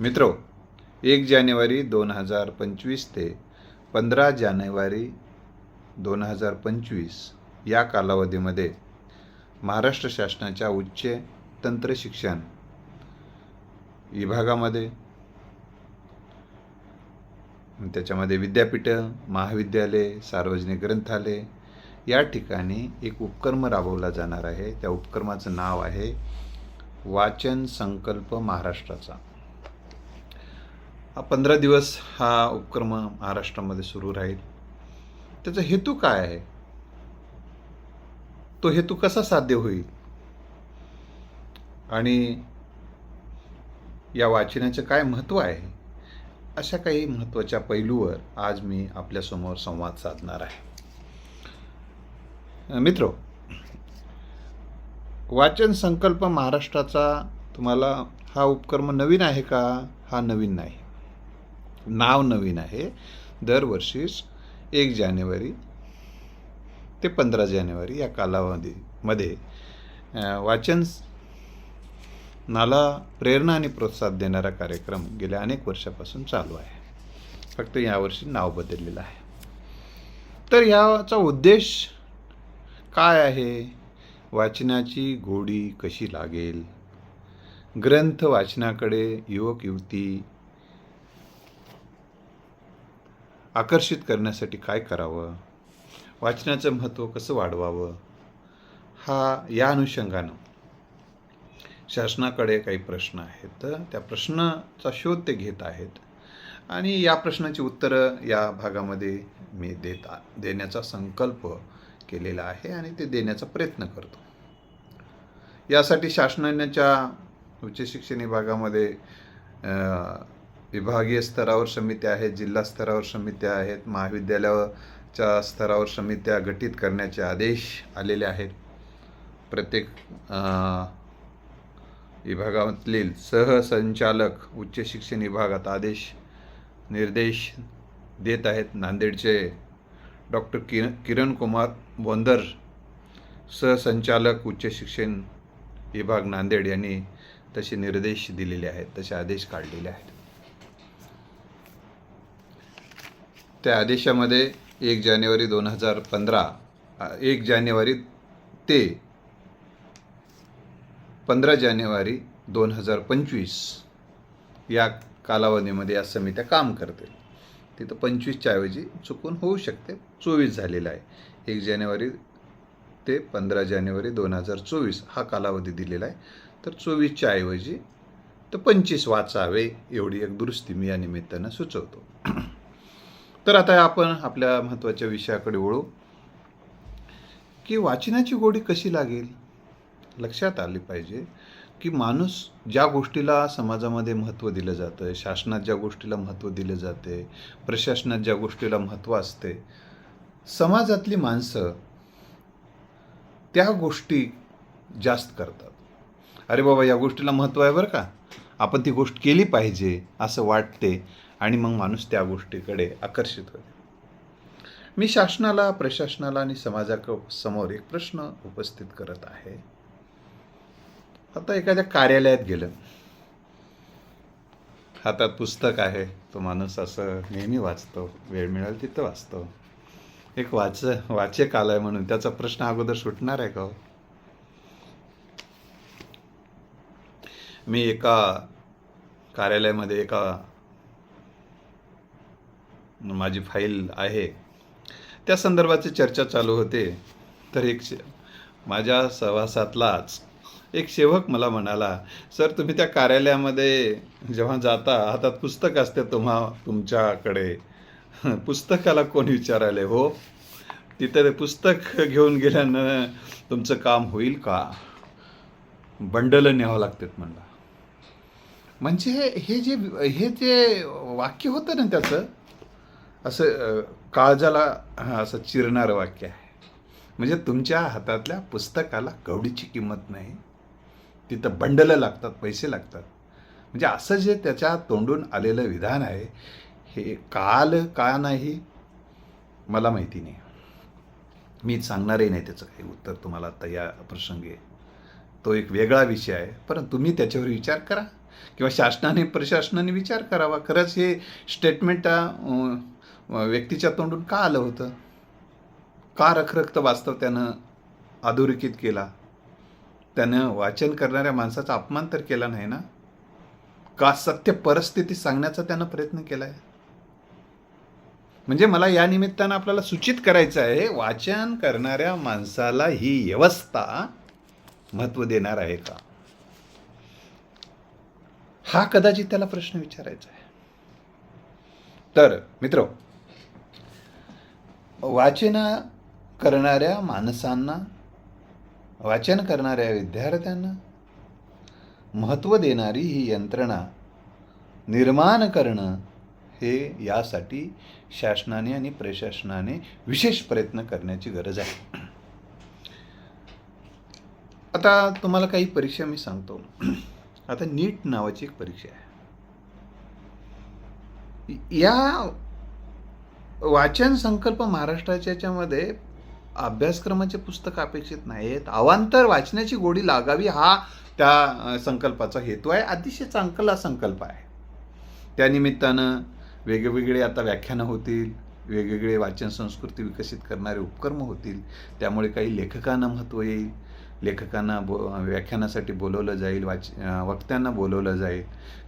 मित्रो एक जानेवारी दोन हजार पंचवीस ते पंधरा जानेवारी दोन हजार पंचवीस या कालावधीमध्ये महाराष्ट्र शासनाच्या उच्च तंत्रशिक्षण विभागामध्ये त्याच्यामध्ये विद्यापीठं महाविद्यालय सार्वजनिक ग्रंथालय या ठिकाणी एक उपक्रम राबवला जाणार आहे. त्या उपक्रमाचं नाव आहे वाचन संकल्प महाराष्ट्राचा. हा पंधरा दिवस हा उपक्रम महाराष्ट्रामध्ये सुरू राहील. त्याचा हेतू काय आहे? तो हेतू कसा साध्य होईल? आणि या वाचनाचं काय महत्त्व आहे? अशा काही महत्त्वाच्या पैलूवर आज मी आपल्यासमोर संवाद साधणार आहे. मित्रो वाचन संकल्प महाराष्ट्राचा तुम्हाला हा उपक्रम नवीन आहे का? हा नवीन नाही. नाव नवीन आहे. दरवर्षीच एक जानेवारी ते पंधरा जानेवारी या कालावधीमध्ये वाचन नाला प्रेरणा आणि प्रोत्साहन देणारा कार्यक्रम गेल्या अनेक वर्षापासून चालू आहे. फक्त यावर्षी नाव बदललेलं आहे. तर याचा उद्देश काय आहे? वाचनाची गोडी कशी लागेल? ग्रंथ वाचनाकडे युवक युवती आकर्षित करण्यासाठी काय करावं? वाचनाचं महत्त्व कसं वाढवावं? हा या अनुषंगानं. शासनाकडे काही प्रश्न आहेत. तर त्या प्रश्नाचा शोध ते घेत आहेत. आणि या प्रश्नाची उत्तरं या भागामध्ये मी देत देण्याचा संकल्प केलेला आहे आणि ते देण्याचा प्रयत्न करतो. यासाठी शासनाच्या उच्च शिक्षण विभागामध्ये विभागीय स्तरावर समित्या आहेत जिल्हा स्तरावर समित्या आहेत महाविद्यालयाच्या स्तरावर समित्या गठीत करण्याचे आदेश आलेले आहेत. प्रत्येक विभागातील सहसंचालक उच्च शिक्षण विभागात आदेश निर्देश देत आहेत. नांदेडचे डॉक्टर कि किरण कुमार बोंदर सहसंचालक उच्च शिक्षण विभाग नांदेड यांनी तसे निर्देश दिलेले आहेत तसे आदेश काढलेले आहेत. त्या आदेशामध्ये एक जानेवारी दोन हजार पंधरा एक जानेवारी ते पंधरा जानेवारी दोन हजार पंचवीस या कालावधीमध्ये या समित्या काम करतील. तिथं पंचवीसच्या ऐवजी चुकून होऊ शकते. चोवीस झालेला आहे. एक जानेवारी ते पंधरा जानेवारी दोन हजार चोवीस हा कालावधी दिलेला आहे. तर चोवीसच्या ऐवजी तर पंचवीस वाचावे एवढी एक दुरुस्ती मी या निमित्तानं सुचवतो. तर आता आपण आपल्या महत्त्वाच्या विषयाकडे वळू. की वाचनाची गोडी कशी लागेल? लक्षात आली पाहिजे की माणूस ज्या गोष्टीला समाजामध्ये महत्त्व दिलं जातं शासनात ज्या गोष्टीला महत्त्व दिलं जाते प्रशासनात ज्या गोष्टीला महत्त्व असते समाजातली माणसं त्या गोष्टी जास्त करतात. अरे बाबा या गोष्टीला महत्त्व आहे बरं का? आपण ती गोष्ट केली पाहिजे असं वाटते. आणि मग माणूस त्या गोष्टीकडे आकर्षित होते मी शासनाला प्रशासनाला आणि समाजाक समोर एक प्रश्न उपस्थित करत आहे. आता एखाद्या कार्यालयात गेलं. हातात पुस्तक आहे. तो माणूस असं नेहमी वाचतो. वेळ मिळेल तिथं वाचतो. एक वाच वाचक आलाय म्हणून त्याचा प्रश्न अगोदर सुटणार आहे का हो? मी एका कार्यालयामध्ये एका माझी फाईल आहे. त्या संदर्भाची चर्चा चालू होते. तर एक शे- माझ्या सहवासातलाच एक सेवक मला म्हणाला सर तुम्ही त्या कार्यालयामध्ये जेव्हा जाता हातात पुस्तक असते तुम्हा तुमच्याकडे. पुस्तकाला कोण विचारायला हो? तिथं ते पुस्तक घेऊन गेल्यानं तुमचं काम होईल का? बंडलं न्यावं लागतात म्हणला. म्हणजे हे जे हे जे वाक्य होतं ना त्याचं असं काळजाला हां असं चिरणारं वाक्य आहे. म्हणजे तुमच्या हातातल्या पुस्तकाला कवडीची किंमत नाही. तिथं बंडलं लागतात पैसे लागतात. म्हणजे असं जे त्याच्या तोंडून आलेलं विधान आहे हे काल का नाही मला माहिती नाही. मी सांगणारही नाही त्याचं काही उत्तर तुम्हाला आता या प्रसंगी. तो एक वेगळा विषय आहे परंतु तुम्ही त्याच्यावर विचार करा. किंवा शासनाने प्रशासनाने विचार करावा. खरंच हे स्टेटमेंट व्यक्तीच्या तोंडून का आलं होतं? का रखरखत वास्तव त्यानं अधोरेखित केला? त्यानं वाचन करणाऱ्या माणसाचा अपमान तर केला नाही ना? का सत्य परिस्थिती सांगण्याचा त्यानं प्रयत्न केला आहे म्हणजे मला या निमित्तानं आपल्याला सूचित करायचं आहे वाचन करणाऱ्या माणसाला ही व्यवस्था महत्त्व देणार आहे का? हा कदाचित त्याला प्रश्न विचारायचा आहे. तर मित्र वाचना करणाऱ्या माणसांना वाचन करणाऱ्या विद्यार्थ्यांना महत्त्व देणारी ही यंत्रणा निर्माण करणं हे यासाठी शासनाने आणि प्रशासनाने विशेष प्रयत्न करण्याची गरज आहे. आता तुम्हाला काही परीक्षा मी सांगतो. आता नीट नावाची एक परीक्षा आहे. या वाचन संकल्प महाराष्ट्राच्या याच्यामध्ये अभ्यासक्रमाचे पुस्तक अपेक्षित नाहीत. अवांतर वाचण्याची गोडी लागावी हा त्या संकल्पाचा हेतू आहे. अतिशय चांगला संकल्प आहे. त्यानिमित्तानं वेगवेगळे आता व्याख्यानं होतील वेगवेगळे वाचन संस्कृती विकसित करणारे उपक्रम होतील. त्यामुळे काही लेखकांना महत्त्व येईल. लेखकांना बो व्याख्यानासाठी बोलवलं जाईल वाच वक्त्यांना बोलवलं जाईल.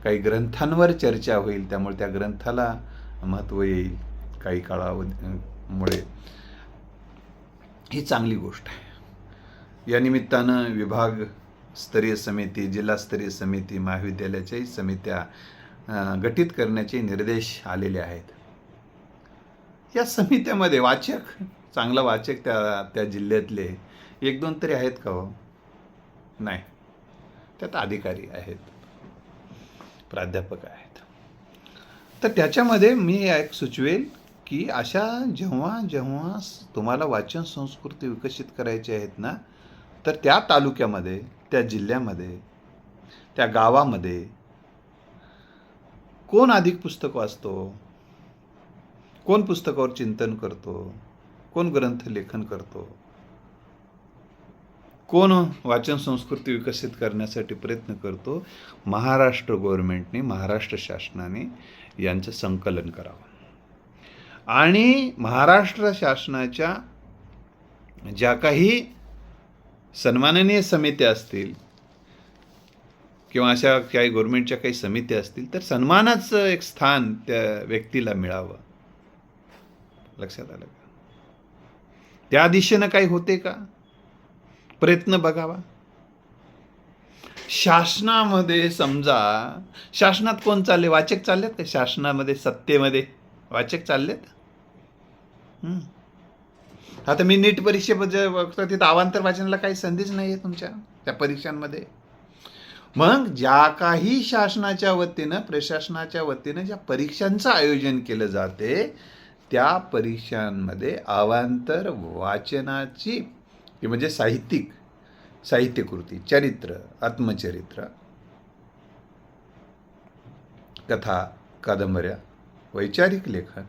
काही ग्रंथांवर चर्चा होईल त्यामुळे त्या ग्रंथाला महत्त्व येईल. काही काळावधीमुळे ही चांगली गोष्ट आहे. या निमित्तानं विभाग स्तरीय समिती जिल्हास्तरीय समिती महाविद्यालयाच्याही समित्या गठीत करण्याचे निर्देश आलेले आहेत. या समित्यामध्ये वाचक चांगला वाचक त्या त्या जिल्ह्यातले एक दोन तरी आहेत का हो? नाही. त्यात अधिकारी आहेत. प्राध्यापक आहेत. तर त्याच्यामध्ये मी एक सुचवेल की अशा जेव्हा जेव्हा तुम्हाला वाचन संस्कृती विकसित करायची आहेत ना तर त्या तालुक्यामध्ये त्या जिल्ह्यामध्ये त्या गावामध्ये कोण अधिक पुस्तक वाचतो? कोण पुस्तकावर चिंतन करतो? कोण ग्रंथ लेखन करतो? कोण वाचन संस्कृती विकसित करण्यासाठी प्रयत्न करतो? महाराष्ट्र गव्हर्नमेंटने महाराष्ट्र शासनाने यांचं संकलन करावं. आणि महाराष्ट्र शासनाच्या ज्या काही सन्माननीय समित्या असतील किंवा अशा काही गव्हर्मेंटच्या काही समित्या असतील तर सन्मानाचं एक स्थान त्या व्यक्तीला मिळावं. लक्षात आलं का? त्या दिशेनं काही होते का? प्रयत्न बघावा. शासनामध्ये समजा शासनात कोण चालले? वाचक चाललेत का? शासनामध्ये सत्तेमध्ये वाचक चाललेत? आता मी नीट परीक्षेबद्दल बघतो तिथं अवांतर वाचनाला काही संधीच नाही आहे तुमच्या त्या परीक्षांमध्ये. मग ज्या काही शासनाच्या वतीनं प्रशासनाच्या वतीनं ज्या परीक्षांचं आयोजन केलं जाते त्या परीक्षांमध्ये अवांतर वाचनाची की म्हणजे साहित्यिक साहित्यकृती चरित्र आत्मचरित्र कथा कादंबऱ्या वैचारिक लेखन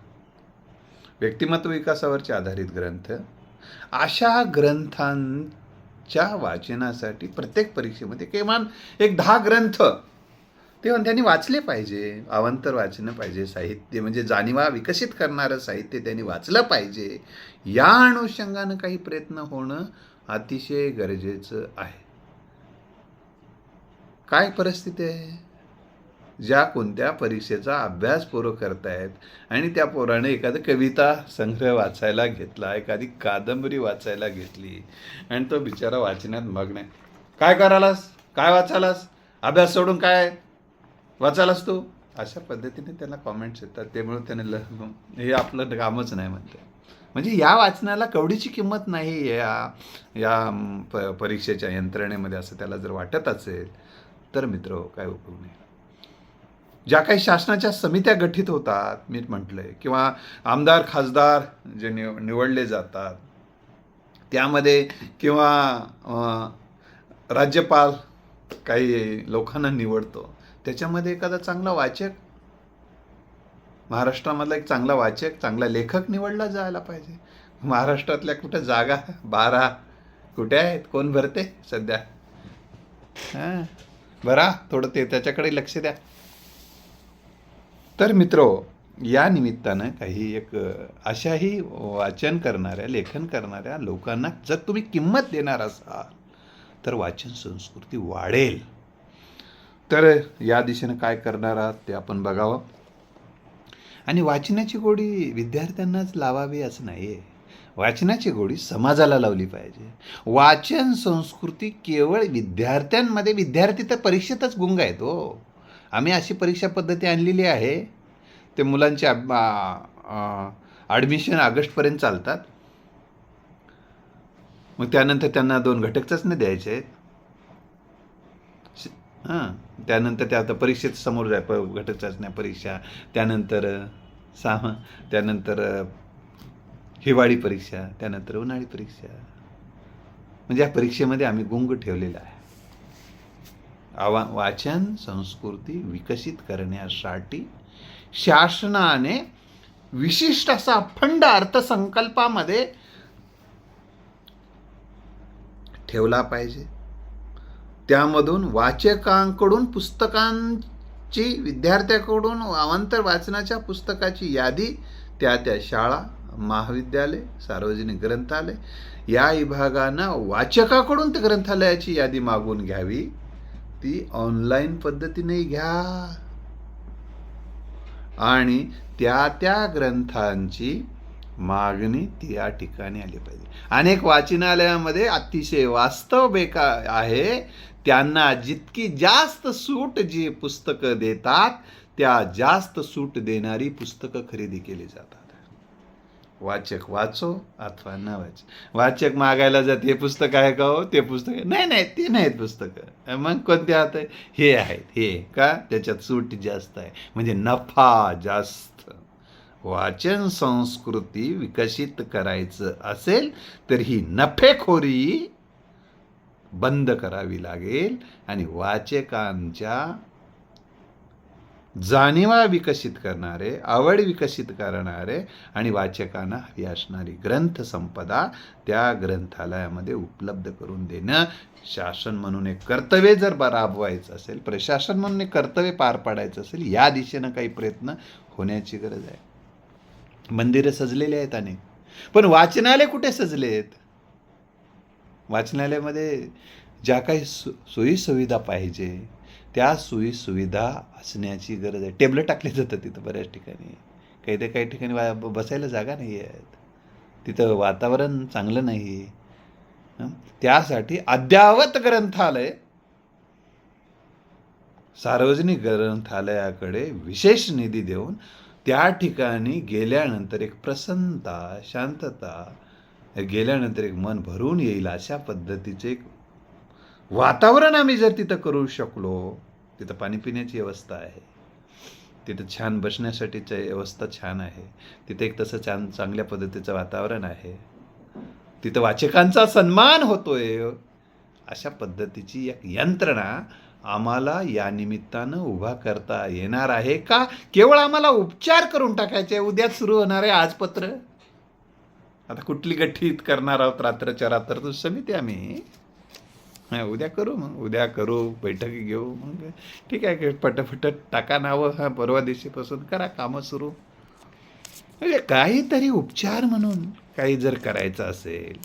व्यक्तिमत्व विकासावरचे आधारित ग्रंथ अशा ग्रंथांच्या वाचनासाठी प्रत्येक परीक्षेमध्ये किमान एक दहा ग्रंथ. ते त्यांनी वाचले पाहिजे अवंतर वाचणं पाहिजे साहित्य म्हणजे जाणीवा विकसित करणारं साहित्य त्यांनी वाचलं पाहिजे. या अनुषंगानं काही प्रयत्न होणं अतिशय गरजेचं आहे. काय परिस्थिती आहे? ज्या कोणत्या परीक्षेचा अभ्यास पोरं करतायत आणि त्या पोराने एखादं कविता संग्रह वाचायला घेतला एखादी कादंबरी वाचायला घेतली आणि तो बिचारा वाचण्यात मग्न आहे. काय करालास काय वाचालास अभ्यास सोडून काय वाचालास तू? अशा पद्धतीने त्यांना कॉमेंट्स येतात. त्यामुळे त्याने ल हे आपलं कामच नाही म्हणते. म्हणजे या वाचनाला कवडीची किंमत नाही या या प परीक्षेच्या यंत्रणेमध्ये असं त्याला जर वाटत असेल तर मित्र हो, काय उपयोग नाही. ज्या काही शासनाच्या समित्या गठीत होतात मी म्हटलंय किंवा आमदार खासदार जे निव निवडले जातात त्यामध्ये किंवा राज्यपाल काही लोकांना निवडतो त्याच्यामध्ये एखादा चांगला वाचक महाराष्ट्रामधला एक चांगला वाचक चांगला लेखक निवडला जायला पाहिजे. महाराष्ट्रातल्या कुठं जागा बारा कुठे आहेत कोण भरते सध्या? हां बरा थोडं ते त्याच्याकडे लक्ष द्या. तर मित्रो या निमित्तानं काही एक अशाही वाचन करणाऱ्या लेखन करणाऱ्या लोकांना जर तुम्ही किंमत देणार असाल तर वाचन संस्कृती वाढेल. तर या दिशेनं काय करणार आहात ते आपण बघावं. आणि वाचनाची गोडी विद्यार्थ्यांनाच लावावी असं नाही आहे वाचनाची गोडी समाजाला लावली पाहिजे. वाचन संस्कृती केवळ विद्यार्थ्यांमध्ये विद्यार्थी तर परीक्षेतच गुंग आहेत हो. आम्ही अशी परीक्षा पद्धती आणलेली आहे. ते मुलांचे ॲडमिशन ऑगस्टपर्यंत चालतात. मग त्यानंतर त्यांना दोन घटक चाचण्या द्यायचे आहेत. हां त्यानंतर त्या आता परीक्षेत समोर जाय प घटक चाचण्या परीक्षा त्यानंतर सामा त्यानंतर हिवाळी परीक्षा त्यानंतर उन्हाळी परीक्षा. म्हणजे या परीक्षेमध्ये आम्ही गुंग ठेवलेला आहे. आवा वाचन संस्कृती विकसित करण्यासाठी शासनाने विशिष्ट असा अखंड अर्थसंकल्पामध्ये ठेवला पाहिजे. त्यामधून वाचकांकडून पुस्तकांची विद्यार्थ्याकडून अवांतर वाचनाच्या पुस्तकाची यादी त्या त्या शाळा महाविद्यालय सार्वजनिक ग्रंथालय या विभागानं वाचकाकडून त्या ग्रंथालयाची यादी मागून घ्यावी. ती ऑनलाईन पद्धतीने घ्या. आणि त्या त्या ग्रंथांची मागणी त्या ठिकाणी आली पाहिजे. अनेक वाचनालयामध्ये अतिशय वास्तव बेका आहे. त्यांना जितकी जास्त सूट जी पुस्तकं देतात त्या जास्त सूट देणारी पुस्तकं खरेदी केली जातात. वाचक वाचो अथवा न वाच. वाचक मागायला जात हे पुस्तक आहे का हो? ते पुस्तक आहे. नाही नाही ते नाहीत पुस्तकं. मग कोणते आहात हे आहेत हे. का? त्याच्यात सूट जास्त आहे. म्हणजे नफा जास्त. वाचन संस्कृती विकसित करायचं असेल तर ही नफेखोरी बंद करावी लागेल आणि वाचकांच्या जाणीवा विकसित करणारे आवड विकसित करणारे आणि वाचकांना हवी असणारी ग्रंथसंपदा त्या ग्रंथालयामध्ये उपलब्ध करून देणं. शासन म्हणून एक कर्तव्य जर राबवायचं असेल प्रशासन म्हणून एक कर्तव्य पार पाडायचं असेल या दिशेनं काही प्रयत्न होण्याची गरज आहे. मंदिरं सजलेली आहेत अनेक पण वाचनालय कुठे सजले आहेत वाचनालयामध्ये ज्या काही सु सोयीसुविधा पाहिजे त्या सोयीसुविधा असण्याची गरज आहे. टेबलं टाकले जातात तिथं बऱ्याच ठिकाणी. काही ते काही ठिकाणी वा बसायला जागा नाही आहेत. तिथं वातावरण चांगलं नाही. त्यासाठी अद्यावत ग्रंथालय सार्वजनिक ग्रंथालयाकडे विशेष निधी देऊन त्या ठिकाणी गेल्यानंतर एक प्रसन्नता शांतता गेल्यानंतर एक मन भरून येईल अशा पद्धतीचे एक वातावरण आम्ही जर तिथं करू शकलो तिथं पाणी पिण्याची व्यवस्था आहे. तिथं छान बसण्यासाठीचं व्यवस्था छान आहे. तिथं एक तसं छान चांगल्या पद्धतीचं वातावरण आहे. तिथं वाचकांचा सन्मान होतोय. अशा पद्धतीची एक यंत्रणा आम्हाला या निमित्तानं उभा करता येणार आहे का? केवळ आम्हाला उपचार करून टाकायचे उद्याच सुरू होणार आहे आज पत्र आता कुठली गठ्ठीत करणार आहोत? रात्रच्या रात्र समिती आम्ही. उद्या करू मग. उद्या करू बैठक घेऊ. मग ठीक आहे की पटपट टाका नावं. हा परवा दिवशीपासून करा कामं सुरू. म्हणजे काहीतरी उपचार म्हणून काही जर करायचं असेल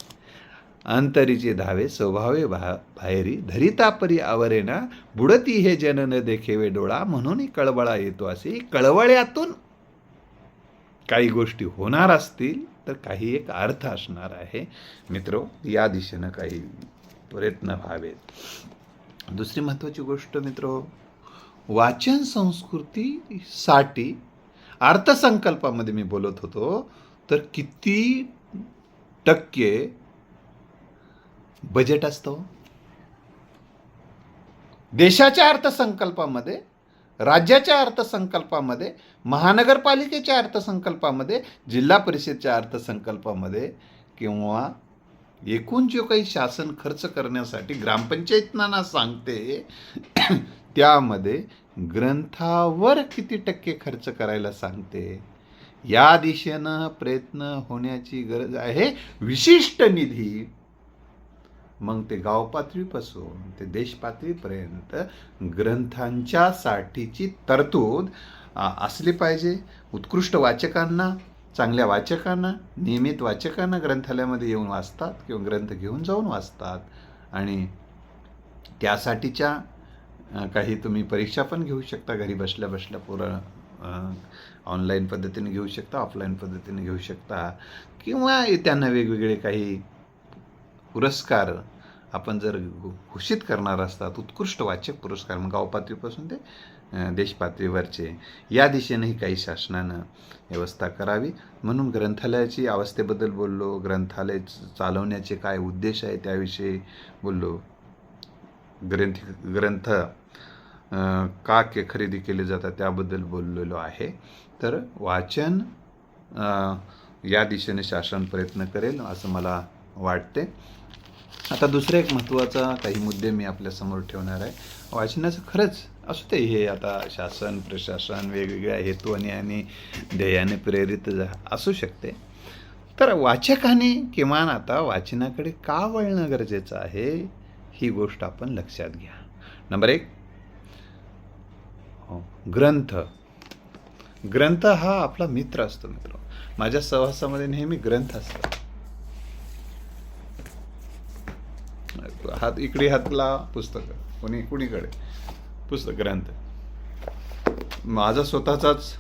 अंतरीचे धावे स्वभावे भा बाहेरी धरितापरी आवरेना बुडती हे जनन देखेवे डोळा म्हणूनही कळवळा येतो असे. कळवळ्यातून काही गोष्टी होणार असतील तर काही एक अर्थ असणार आहे. मित्रो या दिशेनं काही प्रयत्न व्हावेत. दुसरी महत्त्वाची गोष्ट मित्र वाचन संस्कृतीसाठी अर्थसंकल्पामध्ये मी बोलत होतो तर किती टक्के बजेट असतं हो? देशाच्या अर्थसंकल्पामध्ये राज्याच्या अर्थसंकल्पामध्ये महानगरपालिकेच्या अर्थसंकल्पामध्ये जिल्हा परिषदच्या अर्थसंकल्पामध्ये किंवा एकूण जो काही शासन खर्च करण्यासाठी ग्रामपंचायतना सांगते त्यामध्ये ग्रंथावर किती टक्के खर्च करायला सांगते या दिशेनं प्रयत्न होण्याची गरज आहे. विशिष्ट निधी मग ते गाव पातळीपासून ते देश पातळीपर्यंत ग्रंथांच्या साठीची तरतूद असली पाहिजे. उत्कृष्ट वाचकांना चांगल्या वाचकांना नियमित वाचकांना ग्रंथालयामध्ये येऊन वाचतात किंवा ग्रंथ घेऊन जाऊन वाचतात. आणि त्यासाठीच्या काही तुम्ही परीक्षा पण घेऊ शकता. घरी बसल्या बसल्या पुरं ऑनलाईन पद्धतीने घेऊ शकता ऑफलाईन पद्धतीने घेऊ शकता. किंवा त्यांना वेगवेगळे काही पुरस्कार आपण जर घो- घोषित करणार असतात उत्कृष्ट वाचक पुरस्कार मग गावपातळीपासून ते देशपातळीवरचे या दिशेनेही काही शासनानं व्यवस्था करावी. म्हणून ग्रंथालयाची अवस्थेबद्दल बोललो ग्रंथालय चालवण्याचे काय उद्देश आहे त्याविषयी बोललो. ग्रंथ ग्रंथ का के खरेदी केले जातात त्याबद्दल बोललेलो आहे. तर वाचन या दिशेने शासन प्रयत्न करेल असं मला वाटते. आता दुसरा एक महत्त्वाचा काही मुद्दे मी आपल्यासमोर ठेवणार आहे. वाचनाचं खरंच असू ते हे आता शासन प्रशासन वेगवेगळ्या हेतूने आणि ध्येयाने प्रेरित असू शकते. तर वाचकाने किमान आता वाचनाकडे का वळणं गरजेचं आहे ही गोष्ट आपण लक्षात घ्या. नंबर एक हो, ग्रंथ. ग्रंथ हा आपला मित्र असतो मित्र. माझ्या सहवासामध्ये नेहमी ग्रंथ असतात. हात इकडे हातला पुस्तक कोणी कुणीकडे? पुस्तक ग्रंथ. माझा स्वतःचाच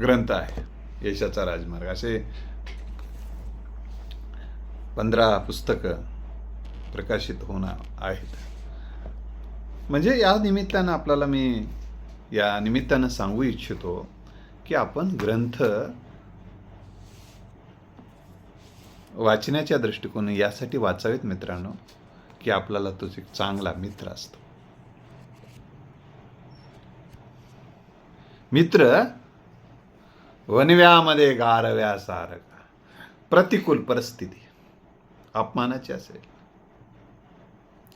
ग्रंथ आहे यशाचा राजमार्ग. असे पंधरा पुस्तकं प्रकाशित होणार आहेत. म्हणजे या निमित्तानं आपल्याला मी या निमित्तानं सांगू इच्छितो की आपण ग्रंथ वाचण्याच्या दृष्टिकोन यासाठी वाचावेत मित्रांनो की आपल्याला तोच एक चांगला मित्र असतो. मित्र वनव्यामध्ये गारव्या सारखा प्रतिकूल परिस्थिती अपमानाची असेल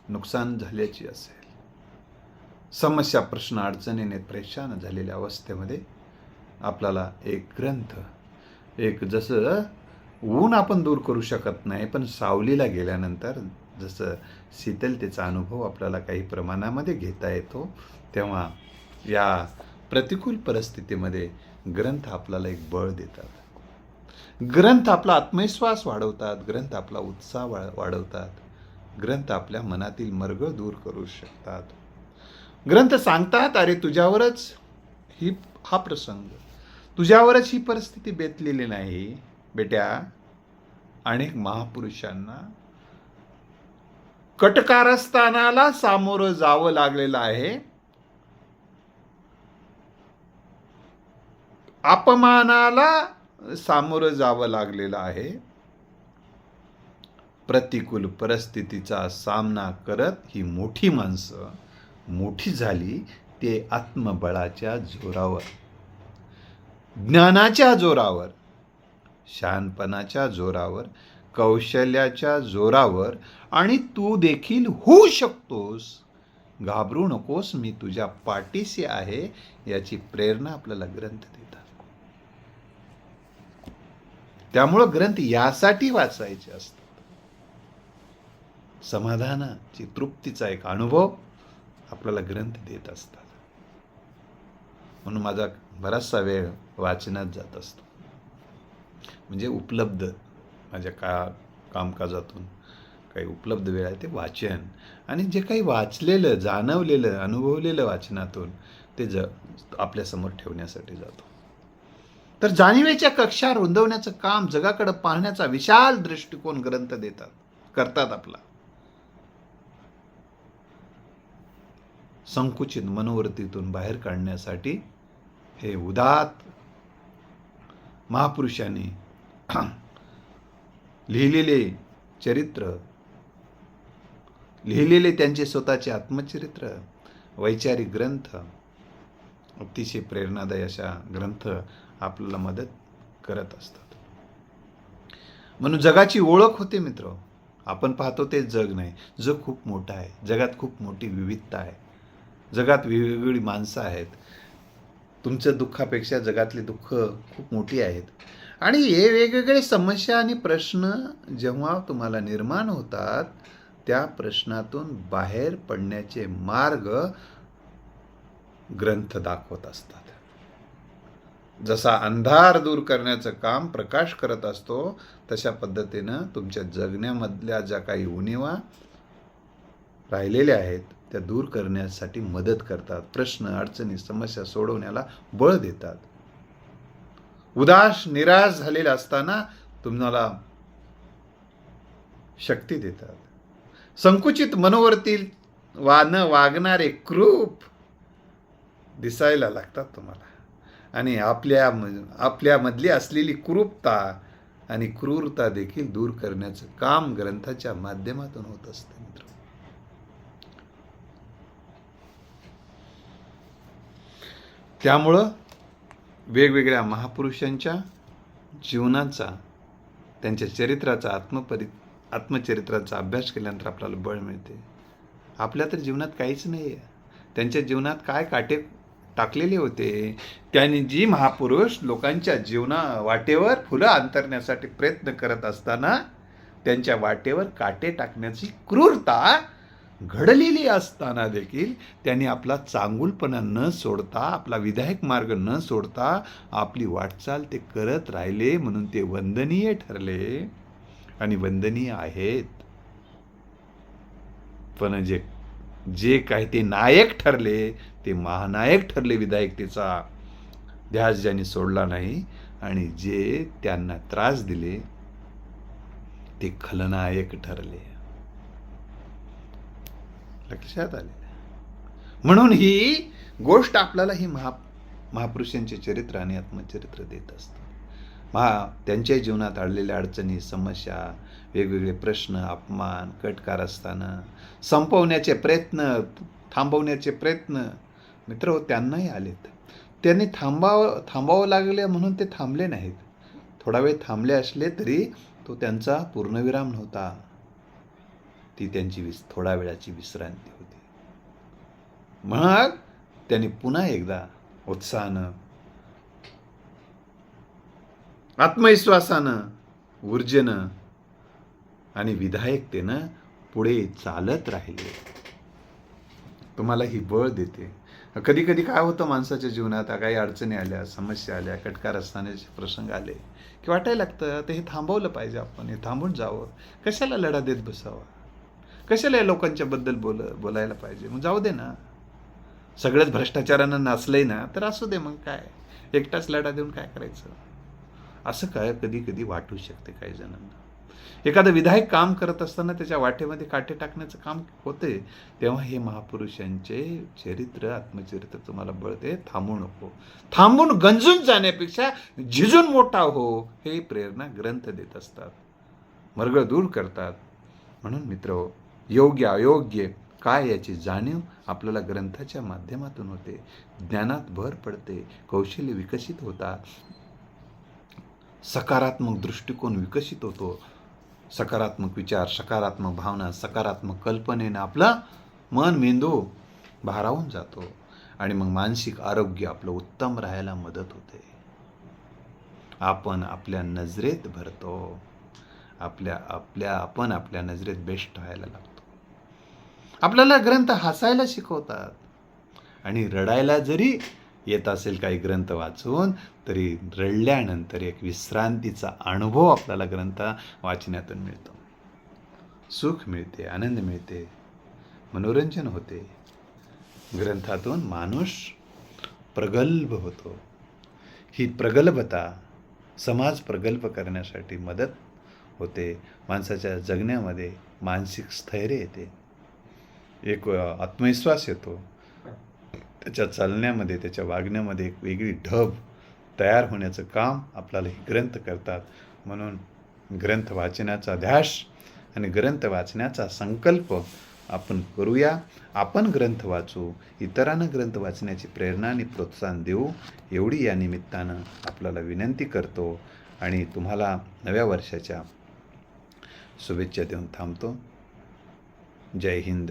नुकसान झाल्याची असेल समस्या प्रश्न अडचणीने परेशान झालेल्या अवस्थेमध्ये आपल्याला एक ग्रंथ एक जसं ऊन आपण दूर करू शकत नाही पण सावलीला गेल्यानंतर जसं शीतलतेचा अनुभव आपल्याला काही प्रमाणामध्ये घेता येतो तेव्हा या प्रतिकूल परिस्थितीमध्ये ग्रंथ आपल्याला एक बळ देतात. ग्रंथ आपला आत्मविश्वास वाढवतात ग्रंथ आपला उत्साह वा वाढवतात ग्रंथ आपल्या मनातील मर्ग दूर करू शकतात. ग्रंथ सांगतात अरे तुझ्यावरच ही हा प्रसंग. तुझ्यावरच ही परिस्थिती बेतलेली नाही. बेट्या अनेक महापुरुषांना कटकारस्थानाला सामोरं जावं लागलेलं आहे. अपमानाला सामोरं जावं लागलेलं आहे. प्रतिकूल परिस्थितीचा सामना करत ही मोठी माणसं मोठी झाली ते आत्मबळाच्या जोरावर ज्ञानाच्या जोरावर. शहाणपणाच्या जोरावर कौशल्याच्या जोरावर आणि तू देखील होऊ शकतोस. घाबरू नकोस मी तुझ्या पाठीशी आहे याची प्रेरणा आपल्याला ग्रंथ देतात. त्यामुळं ग्रंथ यासाठी वाचायचे असतात. समाधानाची तृप्तीचा एक अनुभव आपल्याला ग्रंथ देत असतात. म्हणून माझा बराचसा वेळ वाचनात जात असतो. म्हणजे उपलब्ध माझ्या का कामकाजातून. काही उपलब्ध वेळ आहे ते वाचन. आणि जे काही वाचलेलं जाणवलेलं अनुभवलेलं वाचनातून ते ज आपल्यासमोर ठेवण्यासाठी जातो. तर जाणीवेच्या कक्षा रुंदवण्याचं काम जगाकडे पाहण्याचा विशाल दृष्टिकोन ग्रंथ देतात करतात आपला. संकुचित मनोवृत्तीतून बाहेर काढण्यासाठी हे उदात महापुरुषांनी लिहिलेले चरित्र लिहिलेले त्यांचे स्वतःचे आत्मचरित्र वैचारिक ग्रंथ अतिशय प्रेरणादायी अशा ग्रंथ आपल्याला मदत करत असतात. म्हणून जगाची ओळख होते मित्र. आपण पाहतो ते जग नाही. जग खूप मोठं आहे. जगात खूप मोठी विविधता आहे. जगात वेगवेगळी माणसं आहेत. तुमच्या दुःखापेक्षा जगातली दुःख खूप मोठी आहेत. आणि हे वेगवेगळे समस्या आणि प्रश्न जेव्हा तुम्हाला निर्माण होतात त्या प्रश्नातून बाहेर पडण्याचे मार्ग ग्रंथ दाखवत असतात. जसा अंधार दूर करण्याचं काम प्रकाश करत असतो तशा पद्धतीनं तुमच्या जगण्यामधल्या ज्या काही उणीवा राहिलेल्या आहेत त्या दूर करण्यासाठी मदत करतात. प्रश्न अडचणी समस्या सोडवण्याला बळ देतात. उदास निराश झालेला असताना तुम्हाला शक्ती देतात. संकुचित मनोवरतील वा न वागणारे क्रूप दिसायला लागतात तुम्हाला. आणि आपल्या आपल्यामधली असलेली क्रूपता आणि क्रूरता देखील दूर करण्याचं काम ग्रंथाच्या माध्यमातून होत असतं मित्र. त्यामुळं वेगवेगळ्या महापुरुषांच्या जीवनाचा त्यांच्या चरित्राचा आत्मपरि आत्मचरित्राचा अभ्यास केल्यानंतर आपल्याला बळ मिळते. आपल्या तर जीवनात काहीच नाही आहे त्यांच्या जीवनात काय काटे टाकलेले होते? त्यांनी जी महापुरुष लोकांच्या जीवना वाटेवर फुलं अंतरण्यासाठी प्रयत्न करत असताना त्यांच्या वाटेवर काटे टाकण्याची क्रूरता घडलेली असताना देखील त्यांनी आपला चांगुलपणा न सोडता आपला विधायक मार्ग न सोडता आपली वाटचाल ते करत राहिले म्हणून ते वंदनीय ठरले. आणि वंदनीय आहेत. पण जे जे काही ते नायक ठरले ते महानायक ठरले विधायकतेचा ध्यास ज्यांनी सोडला नाही आणि जे त्यांना त्रास दिले ते खलनायक ठरले. लक्षात आले. म्हणून ही गोष्ट आपल्याला ही महा महापुरुषांचे चरित्र आणि आत्मचरित्र देत असतं. महा त्यांच्या जीवनात आलेल्या अडचणी समस्या वेगवेगळे प्रश्न अपमान कटकार असताना संपवण्याचे प्रयत्न थांबवण्याचे प्रयत्न मित्र हो त्यांनाही आलेत. त्यांनी थांबावं थांबावं लागले म्हणून ते थांबले नाहीत. थोडा वेळ थांबले असले तरी तो त्यांचा पूर्णविराम नव्हता. ती त्यांची विस थोडा वेळाची विश्रांती होती. मग त्यांनी पुन्हा एकदा उत्साहानं आत्मविश्वासानं ऊर्जेनं आणि विधायकतेनं पुढे चालत राहिले. तुम्हाला ही बळ देते. कधी कधी काय होतं माणसाच्या जीवनात काही अडचणी आल्या समस्या आल्या कटकार असतानाचे प्रसंग आले की वाटायला लागतं ते हे थांबवलं पाहिजे आपण हे थांबून जावं. कशाला लढा देत बसावा? कशाला या लोकांच्या बद्दल बोल बोलायला पाहिजे? मग जाऊ दे ना. सगळ्याच भ्रष्टाचारानं नाचलंय ना तर असू दे मग काय? एकटाच लढा देऊन काय करायचं? असं काय कधी कधी वाटू शकते काही जणांना. एखादं विधायक काम करत असताना त्याच्या वाटेमध्ये काटे टाकण्याचं काम होते तेव्हा हे महापुरुषांचे चरित्र आत्मचरित्र तुम्हाला बळते. थांबू नको. थांबून गंजून जाण्यापेक्षा झिजून मोठा हो हे प्रेरणा ग्रंथ देत असतात. मरगळ दूर करतात. म्हणून मित्र हो, योग्य अयोग्य काय याची जाणीव आपल्याला ग्रंथाच्या माध्यमातून होते. ज्ञानात भर पडते कौशल्य विकसित होतात. सकारात्मक दृष्टिकोन विकसित होतो. सकारात्मक विचार सकारात्मक भावना सकारात्मक कल्पनेनं आपलं मन मेंदू भारावून जातो आणि मग मानसिक आरोग्य आपलं उत्तम राहायला मदत होते. आपण आपल्या नजरेत भरतो. आपल्या आपल्या आपण आपल्या नजरेत बेस्ट व्हायला लागतो. आपल्याला ग्रंथ हसायला शिकवतात. आणि रडायला जरी येत असेल काही ग्रंथ वाचून तरी रडल्यानंतर एक विश्रांतीचा अनुभव आपल्याला ग्रंथ वाचण्यातून मिळतो. सुख मिळते आनंद मिळते मनोरंजन होते. ग्रंथातून माणूस प्रगल्भ होतो. ही प्रगल्भता समाज प्रगल्भ करण्यासाठी मदत होते. माणसाच्या जगण्यामध्ये मानसिक स्थैर्य येते. एक आत्मविश्वास येतो. त्याच्या चालण्यामध्ये त्याच्या वागण्यामध्ये एक वेगळी ढब तयार होण्याचं काम आपल्याला हे ग्रंथ करतात. म्हणून ग्रंथ वाचण्याचा ध्यास आणि ग्रंथ वाचण्याचा संकल्प आपण करूया. आपण ग्रंथ वाचू इतरांना ग्रंथ वाचण्याची प्रेरणा आणि प्रोत्साहन देऊ एवढी या निमित्तानं आपल्याला विनंती करतो आणि तुम्हाला नव्या वर्षाच्या शुभेच्छा देऊन थांबतो. जय हिंद.